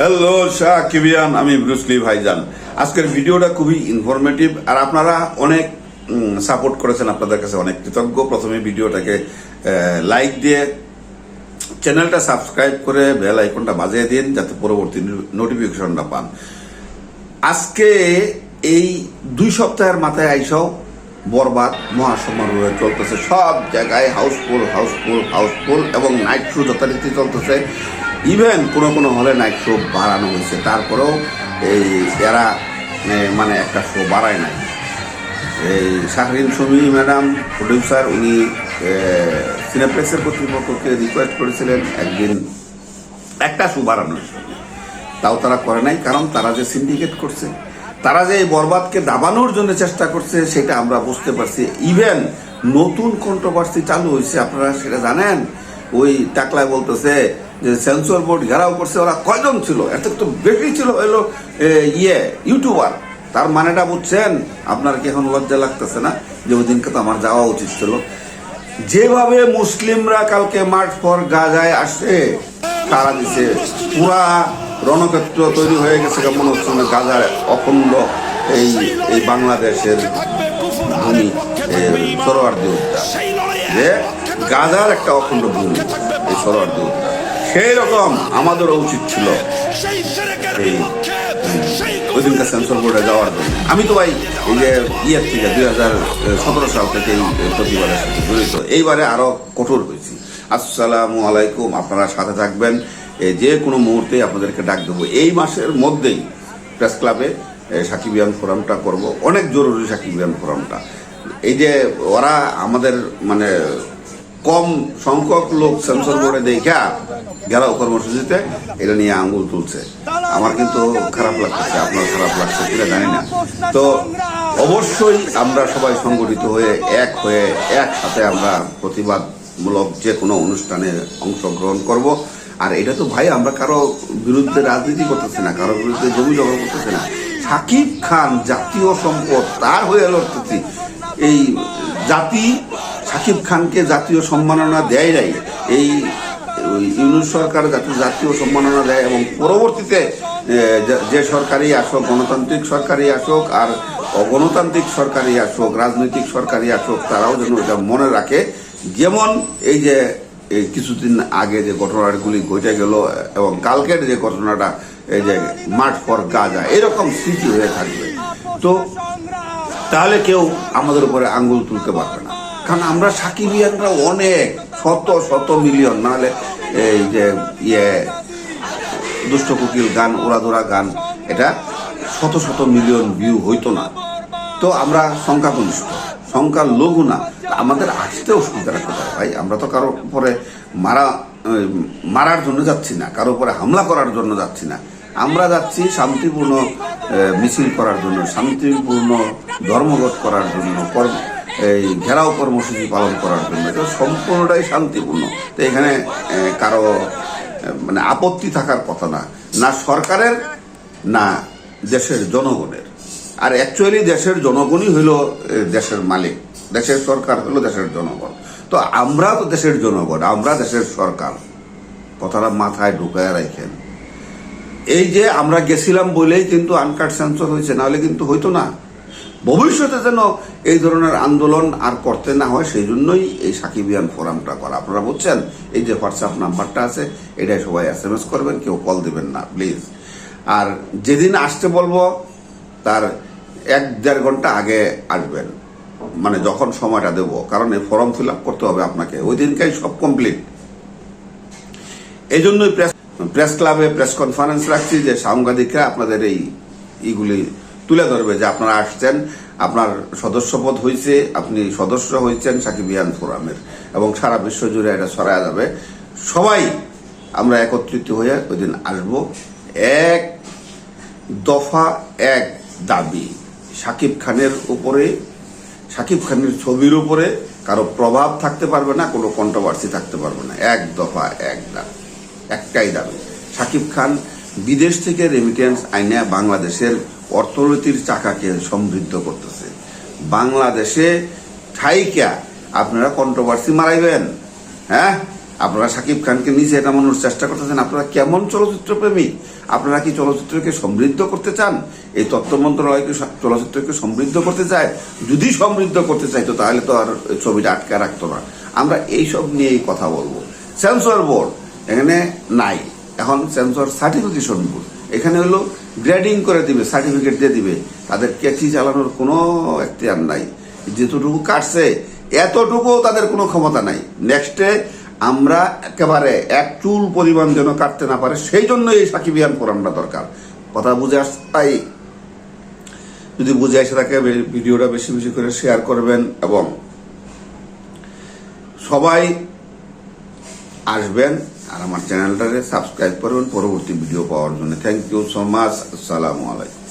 Hello Shah কিবিয়ান আমি Bruce Lee ভাইজান। আজকের ভিডিওটা খুবই ইনফরমেটিভ আর আপনারা অনেক সাপোর্ট করেছেন আপনাদের কাছে অনেক কৃতজ্ঞ। প্রথমে ভিডিওটাকে লাইক দিয়ে চ্যানেলটা সাবস্ক্রাইব করে বেল আইকনটা বাজিয়ে দিন, যাতে পরবর্তী নোটিফিকেশনটা পান। আজকে এই দুই সপ্তাহের মাথায় আইসাও বরবাদ, মহাসমারোহে চলতেছে। সব জায়গায় house full house full house full এবং নাইট শো যথারীতি চলতেছে। ইভেন কোনো কোনো হলে নাইট শো বাড়ানো হয়েছে। তারপরেও এই এরা মানে একটা শো বাড়ায় নাই। এই শাহরিন সুমি ম্যাডাম প্রডিউসার উনি সিনেপ্লেক্সের কর্তৃপক্ষকে রিকোয়েস্ট করেছিলেন একদিন একটা শো বাড়ানোর জন্য। তাও তারা করে নাই, কারণ তারা যে সিন্ডিকেট করছে, তারা যে এই বরবাদকে দাবানোর জন্য চেষ্টা করছে, সেটা আমরা বুঝতে পারছি। ইভেন নতুন কন্ট্রোভার্সি চালু হয়েছে, আপনারা সেটা জানেন? ওই টাকলায় বলতেছে যে সেন্সর বোর্ড ঘেরাও করছে, ওরা কয়জন ছিল? এত তো বেশি ছিল, হলো ইয়ে ইউটিউবার তার মানেটা বুঝছেন? আপনার কি এখন লজ্জা লাগতেছে না? যে ওই দিনকে তো আমার যাওয়া উচিত ছিল। যেভাবে মুসলিমরা কালকে মার্চ ফর গাজায় আসে তারা দিছে পুরা রণক্ষেত্র তৈরি হয়ে গেছে কেমন হচ্ছে গাজার অখণ্ড এই এই বাংলাদেশের ভূমি সরোয়ার্দি উদ্যান যে গাজার একটা অখণ্ড ভূমি এই সরোয়ার্দি উদ্যান সেই রকম আমাদেরও উচিত ছিল এই ওই দিনকে সেন্সর বোর্ডে যাওয়ার জন্য। আমি তো ভাই এই যে ইয়ের থেকে দুই হাজার সতেরো সাল থেকে এই প্রতিবারের সাথে জড়িত। এইবারে আরও কঠোর হয়েছি। আসসালামু আলাইকুম, আপনারা সাথে থাকবেন। যে কোনো মুহূর্তে আপনাদেরকে ডাক দেবো। এই মাসের মধ্যেই প্রেস ক্লাবে সাকিবিয়ান ফোরামটা করব। অনেক জরুরি সাকিবিয়ান ফোরামটা এই যে ওরা আমাদের মানে কম সংখ্যক লোক সেন্সর বোর্ডে দেখা গেরাও কর্মসূচিতে, এটা নিয়ে আঙ্গুল তুলছে। আমার কিন্তু খারাপ লাগতেছে, আপনার খারাপ লাগছে কিনা জানি না। তো অবশ্যই আমরা সবাই সংগঠিত হয়ে, এক হয়ে, একসাথে আমরা প্রতিবাদমূলক যে কোনো অনুষ্ঠানে অংশগ্রহণ করব। আর এটা তো ভাই, আমরা কারও বিরুদ্ধে রাজনীতি করতেছি না, কারও বিরুদ্ধে জমি জমা করতেছি না। সাকিব খান জাতীয় সম্পদ, তার হয়ে লড়তেছি। এই জাতি, সাকিব খানকে জাতীয় সম্মাননা দেয় নাই। এই, ওই ইউনুস সরকার যাতে জাতীয় সম্মাননা দেয় এবং পরবর্তীতে যে- সরকারই আসুক, গণতান্ত্রিক সরকারই আসুক আর অগণতান্ত্রিক সরকারই আসুক, রাজনৈতিক সরকারই আসুক, তারাও যেন এটা মনে রাখে। যেমন এই যে কিছুদিন আগে যে ঘটনাগুলি ঘটে গেল এবং কালকের যে ঘটনাটা, এই যে মাঠ ফর গাজা, এরকম স্মৃতি হয়ে থাকবে। তো তাহলে কেউ আমাদের উপরে আঙ্গুল তুলতে পারবে না। কারণ আমরা সাকিবিয়ানরা অনেক, শত শত মিলিয়ন, নাহলে এই যে ইয়ে দুষ্ট কুকিল গান ওরাদোরা গান, এটা শত শত মিলিয়ন ভিউ হইতো না। তো আমরা সংখ্যাগরিষ্ঠ সংখ্যা লঘু না। আমাদের আসতে অসুবিধাটা কোথায় ভাই, আমরা তো কারোর উপরে মারা মারার জন্য যাচ্ছি না, কারোর উপরে হামলা করার জন্য যাচ্ছি না। আমরা যাচ্ছি শান্তিপূর্ণ মিছিল করার জন্য, শান্তিপূর্ণ ধর্মঘট করার জন্য এই ঘেরাও কর্মসূচি পালন করার জন্য। এটা সম্পূর্ণটাই শান্তিপূর্ণ। তো এখানে কারও মানে আপত্তি থাকার কথা না। না সরকারের, না দেশের জনগণের। আর অ্যাকচুয়ালি দেশের জনগণই হইল দেশের মালিক। দেশের সরকার হলো দেশের জনগণ। তো আমরা তো দেশের জনগণ, আমরা দেশের সরকার। কথাটা মাথায় ঢুকায় রাখেন। এই যে আমরা গেছিলাম বলেই কিন্তু আনকাট সেন্সর হয়েছে, নাহলে কিন্তু হইতো না। ভবিষ্যতে যেন এই ধরনের আন্দোলন আর করতে না হয়, সেই জন্যই এই সাকিবিয়ান ফোরামটা করা। আপনারা বুঝছেন? এই যে হোয়াটসঅ্যাপ নাম্বারটা আছে, এটাই সবাই এস এম এস করবেন, কেউ কল দিবেন না প্লিজ আর যেদিন আসতে বলব, তার এক দেড় ঘণ্টা আগে আসবেন। মানে যখন সময়টা দেব, কারণ এই ফর্ম ফিল আপ করতে হবে আপনাকে। ওই দিনকাই সব কমপ্লিট এই জন্যই প্রেস প্রেস ক্লাবে প্রেস কনফারেন্স রাখছি যে সাংবাদিকরা আপনাদের এই ইগুলি তুলে ধরবে যে আপনারা আসছেন, আপনার সদস্যপদ হয়েছে আপনি সদস্য হয়েছেন সাকিবিয়ান ফোরামের এবং সারা বিশ্ব জুড়ে এটা ছড়ায় যাবে। সবাই আমরা একত্রিত হয়ে ওই দিন আসব। এক দফা, এক দাবি। সাকিব খানের উপরে, সাকিব খানের ছবির উপরে কারও প্রভাব থাকতে পারবে না, কোনো কন্ট্রোভার্সি থাকতে পারবে না। এক দফা, এক দাবি। একটাই দাবি। সাকিব খান বিদেশ থেকে রেমিটেন্স আইনে বাংলাদেশের অর্থনীতির চাকাকে সমৃদ্ধ করতেছে। বাংলাদেশে ঠাইকা আপনারা কন্ট্রোভার্সি মারাইবেন। হ্যাঁ? আপনারা সাকিব খানকে নিজে এটা নামানোর চেষ্টা করতেছেন। আপনারা কেমন চলচ্চিত্র প্রেমী আপনারা কি চলচ্চিত্রকে সমৃদ্ধ করতে চান? এই তথ্য মন্ত্রণালয়কে চলচ্চিত্রকে সমৃদ্ধ করতে চায়? যদি সমৃদ্ধ করতে চাইতো, তাহলে তো আর ছবিটা আটকে রাখতো না। আমরা এইসব নিয়েই কথা বলব। সেন্সর বোর্ড এখানে নাই। এখন সেন্সর সার্টিফিকেশন বোর্ড এখানে হলো গ্রেডিং করে দিবে সার্টিফিকেট দিয়ে দিবে। তাদের ক্যাচি চালানোর কোনো এখতিয়ার নাই। যেতটুকু কাটছে এতটুকু তাদের কোনো ক্ষমতা নাই। নেক্সটে আমরা একেবারে এক চুল পরিমাণ যেন কাটতে না পারে, সেই জন্য এই সাকিবিয়ান ফোরামটা দরকার। কথা বুঝে আস তাই। যদি বুঝে আসে থাকে ভিডিওটা বেশি বেশি করে শেয়ার করবেন এবং সবাই আসবেন আর আমার চ্যানেলটাকে সাবস্ক্রাইব করবেন পরবর্তী ভিডিও পাওয়ার জন্য। থ্যাংক ইউ সো মাচ আসসালামু আলাইকুম।